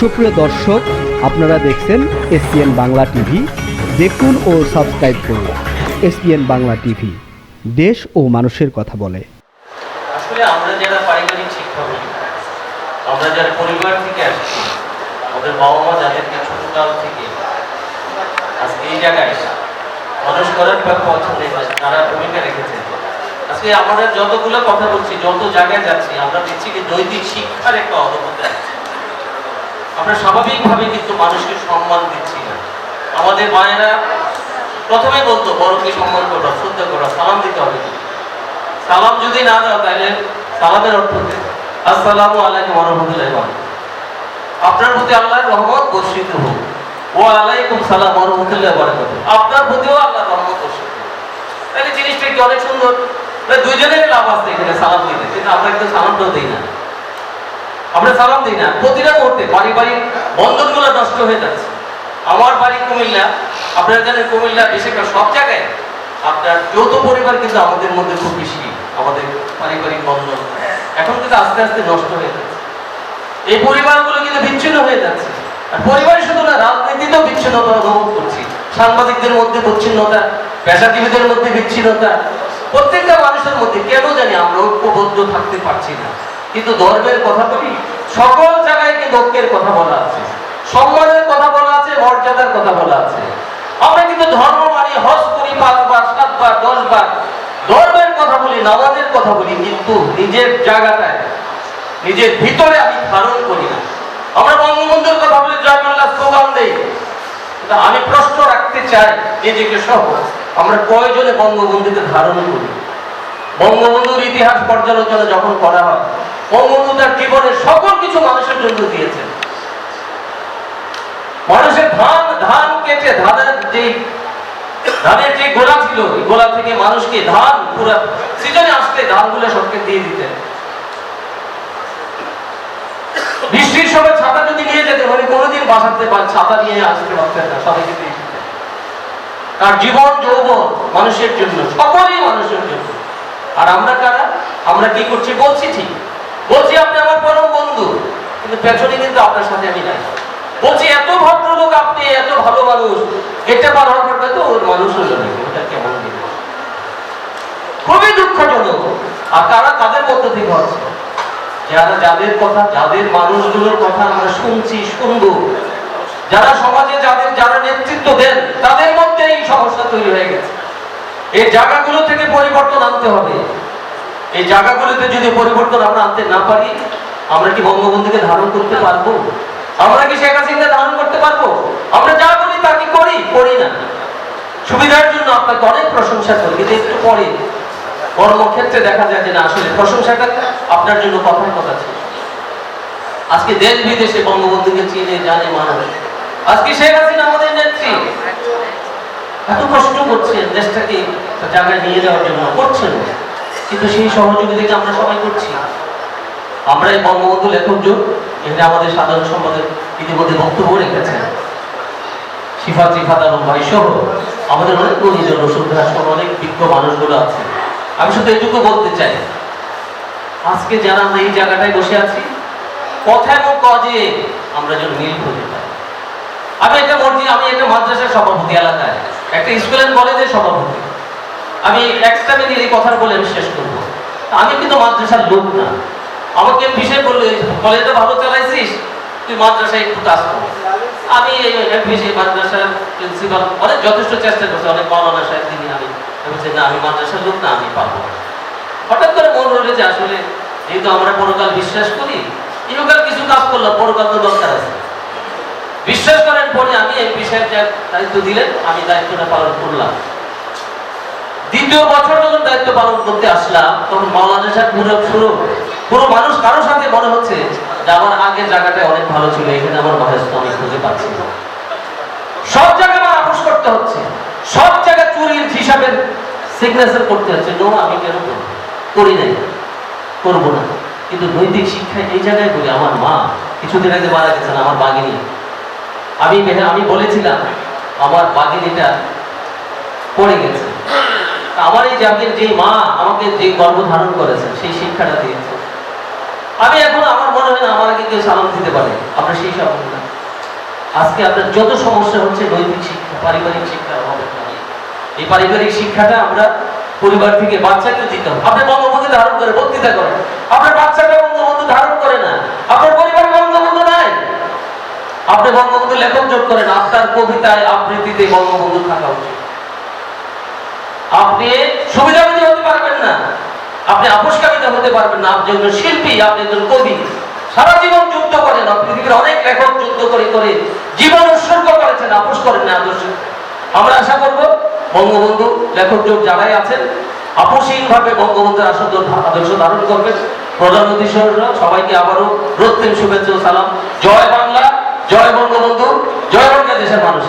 সুপ্রিয় দর্শক, আপনারা দেখছেন এসপিএন বাংলা টিভি। দেখুন ও সাবস্ক্রাইব করুন এসপিএন বাংলা টিভি। দেশ ও মানুষের কথা বলে। আসলে আমরা যারা পারিবারিক শিক্ষক আমরা যারা পরিবার থেকে আসছি, আমাদের বাবা মা যাদেরকে ছোটকাল থেকে আজকে এই জায়গায় মানুষ করার বা পছন্দ তারা ভূমিকা রেখেছেন। আজকে আমরা যতগুলো কথা বলছি, যত জায়গায় যাচ্ছি, আমরা দেখছি কি নৈতিক শিক্ষার একটা অবগত আছে। আমরা স্বাভাবিকভাবে কিন্তু মানুষকে সম্মান দিচ্ছি না। আমাদের মায়েরা প্রথমে বলতো বড়কে সম্মান করা শ্রদ্ধা করা সালাম দিতে হবে সালাম যদি না দাও, তাহলে সালামের অর্থ? আসসালামু আলাইকুম রাহমাতুল্লাহি। আপনার প্রতি আল্লাহর রহমত বর্ষিত হোক। ও আলাইকুম সালাম রাহমাতুল্লাহি ওয়া বারাকাতুহু। আপনার প্রতিও আল্লাহর রহমত বর্ষিত তাহলে জিনিসটা কি অনেক সুন্দর? দুইজনের লাভ আছে এখানে সালাম দিতে, কিন্তু আমরা কিন্তু সালামটাও দিই না। আমরা সালাম দিই না, প্রতিটা মুহূর্তে পারিবারিক বন্ধনগুলো নষ্ট হয়ে যাচ্ছে। আমার বাড়ি কুমিল্লা, আপনারা জানেন কুমিল্লা বিশেষ করে সব জায়গায়। আপনার যৌথ পরিবার কিন্তু আমাদের মধ্যে খুব বেশি, আমাদের পারিবারিক বন্ধন। এখন কিন্তু আস্তে আস্তে নষ্ট হয়ে যাচ্ছে। এই পরিবারগুলো কিন্তু বিচ্ছিন্ন হয়ে যাচ্ছে। আর পরিবার শুধু না, রাজনীতিতেও বিচ্ছিন্নতা অনুভব করছি। সাংবাদিকদের মধ্যে বিচ্ছিন্নতা, পেশাজীবীদের মধ্যে বিচ্ছিন্নতা। প্রত্যেকটা মানুষের মধ্যে কেন জানি আমরা ঐক্যবদ্ধ থাকতে পারছি না। কিন্তু ধর্মের কথা বলি সকল জায়গায় কিন্তু ঐক্যের কথা বলা আছে। সম্মানের কথা বলা আছে, মর্যাদার কথা বলা আছে। আমরা কিন্তু ধর্ম মানি, হজ করি পাঁচবার, সাতবার, দশবার। ধর্মের কথা বলি, নামাজের কথা বলি, কিন্তু নিজের জায়গাটায়, নিজের ভিতরে আমি ধারণ করি না। আমরা বঙ্গবন্ধুর কথা বলি, জয়মাল্লা স্লোগান দেই। আমি প্রশ্ন রাখতে চাই, নিজেকে সহ, আমরা কয়জনে বঙ্গবন্ধুকে ধারণ করি? বঙ্গবন্ধুর ইতিহাস পর্যালোচনা যখন করা হয় তার জীবনের সকল কিছু মানুষের জন্য দিয়েছেন। মানুষের ধান ধান কেটে, ধানের যে ধানের যে গোলা ছিল গোলা থেকে মানুষকে ধান পুরো সিজনে আসলে ধানগুলো সবকে দিয়ে দিতেন। বৃষ্টির সময় ছাতা যদি নিয়ে যেতে মানে কোনোদিন বাসাতে বা ছাতা নিয়ে আসতে পারতেন না, সবাইকে দিয়ে তার জীবন, যৌবন মানুষের জন্য, সকলেই মানুষের জন্য। আর আমরা কারা? আমরা কি করছি? বলছি ঠিক। বলছি, আপনি আমার পরম বন্ধু, কিন্তু পেছনে কিন্তু আপনার সাথে আমি নাই। বলছি, এত ভদ্রলোক আপনি, এত ভালো মানুষ। এটা পার হওয়ার পর তো ওর মানুষ হলো ওটা খুবই দুঃখজনক। আর তারা তাদের মধ্যে থেকে হচ্ছে যারা যাদের কথা, যাদের মানুষগুলোর কথা আমরা শুনছি, শুনব। যারা সমাজে যাদের, যারা নেতৃত্ব দেন, তাদের মধ্যে এই সমস্যা তৈরি হয়ে গেছে। এই জায়গাগুলো থেকে পরিবর্তন আনতে হবে। এই জায়গাগুলোতে যদি পরিবর্তন আমরা আনতে না পারি, আমরা কি বঙ্গবন্ধুকে ধারণ করতে পারব? আমরা কি শেখ হাসিনা ধারণ করতে পারব? আমরা যা বলি তা কি করি? করি না। সুবিধার জন্য আপনাকে অনেক প্রশংসা করি, কিন্তু একটু পরে কর্মক্ষেত্রে দেখা যায় যে না, আসলে প্রশংসাটা আপনার জন্য কথার কথা ছিল। আজকে দেশ বিদেশে বঙ্গবন্ধুকে চিনে, জানে মানুষ। আজকে শেখ হাসিনা আমাদের নেত্রী। এত কষ্ট করছেন দেশটাকে জায়গায় নিয়ে যাওয়ার জন্য। করছেন। কিন্তু সেই সহযোগিতা আমরা সবাই করছি? আমরা এই বঙ্গবন্ধু লেখক জোট, এখানে আমাদের সাধারণ সম্পাদক ইতিমধ্যে বক্তব্য রেখেছেন। সিফাত রিফাত আলম ভাই সহ আমাদের অনেক গুণীজন ওষুধরা সহ অনেক বিজ্ঞ মানুষগুলো আছে। আমি শুধু এটুকু বলতে চাই, আজকে যারা আমরা এই জায়গাটায় বসে আছি, কথা এবং কাজে আমরা যেন মিল খুঁজে পাই। আমি একটা মর্জি আমি একটা মাদ্রাসার সভাপতি এলাকায়, একটা স্কুল স্কুলের কলেজের সভাপতি। আমি একটা মিনিট এই কথার বলে আমি শেষ করব। আমি কিন্তু মাদ্রাসার লোক না। আমাকে বিষয় বলল কলেজটা ভালো চালাইছিস? তুই মাদ্রাসায় একটু কাজ কর। আমি এই বিষয় মাদ্রাসার প্রিন্সিপাল অনেক যথেষ্ট চেষ্টা করছি, অনেক মাওলানা সাহেব তিনি আমি বলছি, না, আমি মাদ্রাসার লোক না, আমি পারব হঠাৎ করে মনে হলো যে আসলে যেহেতু আমরা পরকাল বিশ্বাস করি, ইহকাল কিছু কাজ করলাম, পরকাল তো দরকার আছে। বিশ্বাস করেন পরে আমি এই বিষয়ের যে দায়িত্ব দিলেন, আমি দায়িত্বটা পালন করলাম। দ্বিতীয় বছর যখন দায়িত্ব পালন করতে আসলাম, তখন মাওলানা সাহেব পুরো শুরু পুরো মানুষ কারোর সাথে মনে হচ্ছে যে আমার আগের জায়গাটায় অনেক ভালো ছিল, এখানে আমার বয়স্ক আমি খুঁজে পাচ্ছি। সব জায়গায় আমার আপোষ করতে হচ্ছে। সব জায়গায় চুরির হিসাবের সিগনেচার করতে হচ্ছে। নো আমি কেন করি নাই। করব না। কিন্তু নৈতিক শিক্ষা এই জায়গায় করি, আমার মা কিছুদিন আগে মারা গেছেন, আমার বাগিনী। আমি আমি বলেছিলাম, আমার বাগিনীটা পড়ে গেছে। আমার এই জাতির যে মা আমাকে যে গর্ভ ধারণ করেছে সেই শিক্ষাটা দিয়েছে আমি এখন, আমার মনে হয় না, আমার আপনাকে কেউ সালাম দিতে পারে। আপনার সেই সব আজকে আপনার যত সমস্যা হচ্ছে, নৈতিক শিক্ষা, পারিবারিক শিক্ষা এই পারিবারিক শিক্ষাটা আমরা পরিবার থেকে বাচ্চাকে দিতে হবে। আপনি বঙ্গবন্ধু ধারণ করে, বক্তৃতা করেন। আপনার বাচ্চাকে বঙ্গবন্ধু ধারণ করে না। আপনার পরিবারে বঙ্গবন্ধু নাই আপনি বঙ্গবন্ধু লেখক যোগ করেন, আপনার কবিতায়, আবৃত্তিতে বঙ্গবন্ধু থাকা উচিত। আপনি সুবিধাবাদী হতে পারবেন না। আপনি আপোষকামিতা হতে পারবেন না। আপনি একজন শিল্পী, আপনি একজন কবি। সারা জীবন করেন। পৃথিবীর অনেক লেখক করে করে জীবন উৎসর্গ করেছেন। আপোষ করেন না আদর্শ। আমরা আশা করব, বঙ্গবন্ধু লেখক যোগ যারাই আছেন আপোষহীন ভাবে বঙ্গবন্ধুর আদর্শ ধারণ করবেন। প্রধানমন্ত্রী সহ সবাইকে আবারও রক্তিম শুভেচ্ছা সালাম। জয় বাংলা, জয় বঙ্গবন্ধু, জয় বাংলা দেশের মানুষ।